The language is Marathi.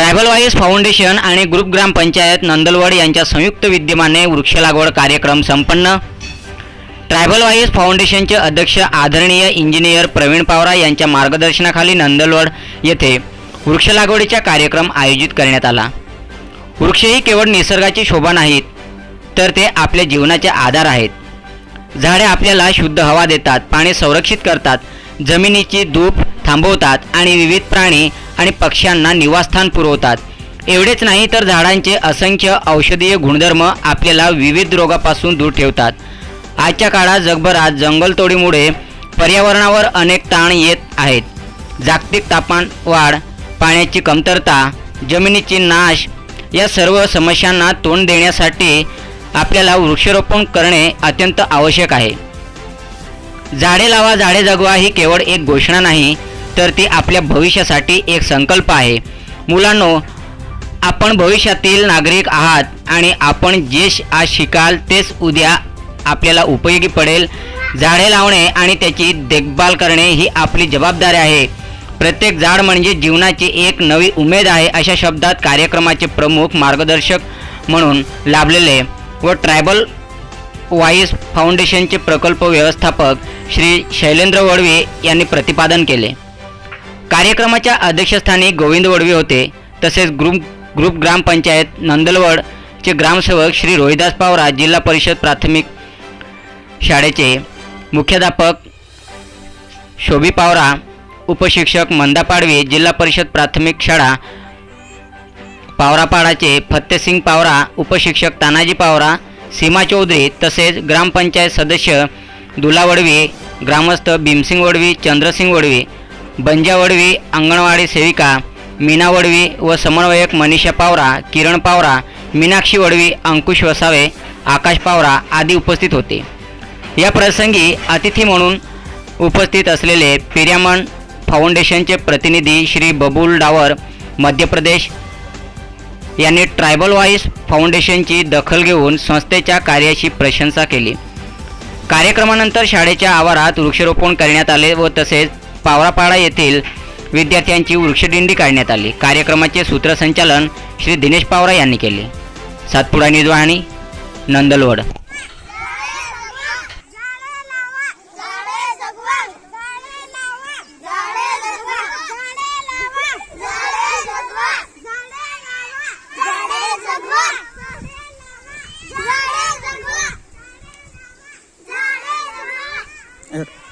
ट्रायबल वाईस फाउंडेशन आणि ग्रुप ग्रामपंचायत नंदलवड यांच्या संयुक्त विद्यमाने वृक्ष लागवड कार्यक्रम संपन्न. ट्रायबल वाईस फाउंडेशनचे अध्यक्ष आदरणीय इंजिनियर प्रवीण पावरा यांच्या मार्गदर्शनाखाली नंदलवड येथे वृक्ष लागवडीचा कार्यक्रम आयोजित करण्यात आला. वृक्ष ही केवळ निसर्गाची शोभा नाहीत तर ते आपल्या जीवनाचे आधार आहेत. झाडे आपल्याला शुद्ध हवा देतात पाणी संरक्षित करतात जमिनीची धूप थांबवतात आणि विविध प्राणी आणि पक्ष्यांना निवासस्थान पुरवतात. एवढेच नाही तर झाडांचे असंख्य औषधीय गुणधर्म आपल्याला विविध रोगापासून दूर ठेवतात. आजच्या काळात जगभरात जंगलतोडीमुळे पर्यावरणावर अनेक ताण येत आहेत. जागतिक तापमान वाढ पाण्याची कमतरता जमिनीची नाश या सर्व समस्यांना तोंड देण्यासाठी आपल्याला वृक्षारोपण करणे अत्यंत आवश्यक आहे. झाडे लावा झाडे जगवा ही केवळ एक घोषणा नाही तर ती आपल्या भविष्यासाठी एक संकल्प आहे. मुलांनो आपण भविष्यातील नागरिक आहात आणि आपण जे श- आज शिकाल तेच उद्या आपल्याला उपयोगी पडेल. झाडे लावणे आणि त्याची देखभाल करणे ही आपली जबाबदारी आहे. प्रत्येक झाड म्हणजे जीवनाची एक नवी उमेद आहे अशा शब्दात कार्यक्रमाचे प्रमुख मार्गदर्शक म्हणून लाभलेले व ट्रायबल वाईस फाउंडेशनचे प्रकल्प व्यवस्थापक श्री शैलेंद्र वडवे यांनी प्रतिपादन केले. कार्यक्रमाच्या अध्यक्षस्थानी गोविंद वडवे होते. तसेच ग्रुप ग्रुप ग्रामपंचायत नंदलवडचे ग्रामसेवक श्री रोहिदास पावरा जिल्हा परिषद प्राथमिक शाळेचे मुख्याध्यापक शोभी पावरा उपशिक्षक मंदा पाडवी जिल्हा परिषद प्राथमिक शाळा पावरापाडाचे फत्तेसिंग पावरा उपशिक्षक तानाजी पावरा सीमा चौधरी तसेच ग्रामपंचायत सदस्य दुला वडवी ग्रामस्थ भीमसिंग वडवी चंद्रसिंग वडवी बंजा वडवी अंगणवाडी सेविका मीना वडवी व समन्वयक मनीषा पावरा किरण पावरा मीनाक्षी वडवी अंकुश वसावे आकाश पावरा आदी उपस्थित होते. या प्रसंगी अतिथी म्हणून उपस्थित असलेले पिर्यामन फाउंडेशनचे प्रतिनिधी श्री बबूल डावर मध्य प्रदेश यांनी ट्रायबल वाईस फाउंडेशनची दखल घेऊन संस्थेच्या कार्याची प्रशंसा केली. कार्यक्रमानंतर शाळेच्या आवारात वृक्षारोपण करण्यात आले व तसेच पावरापाडा येथील विद्यार्थ्यांची वृक्षदिंडी काढण्यात आली कार्यक्रमाचे सूत्रसंचालन श्री दिनेश पावरा यांनी केले सातपुडा निजवाणी नंदलवड Yeah.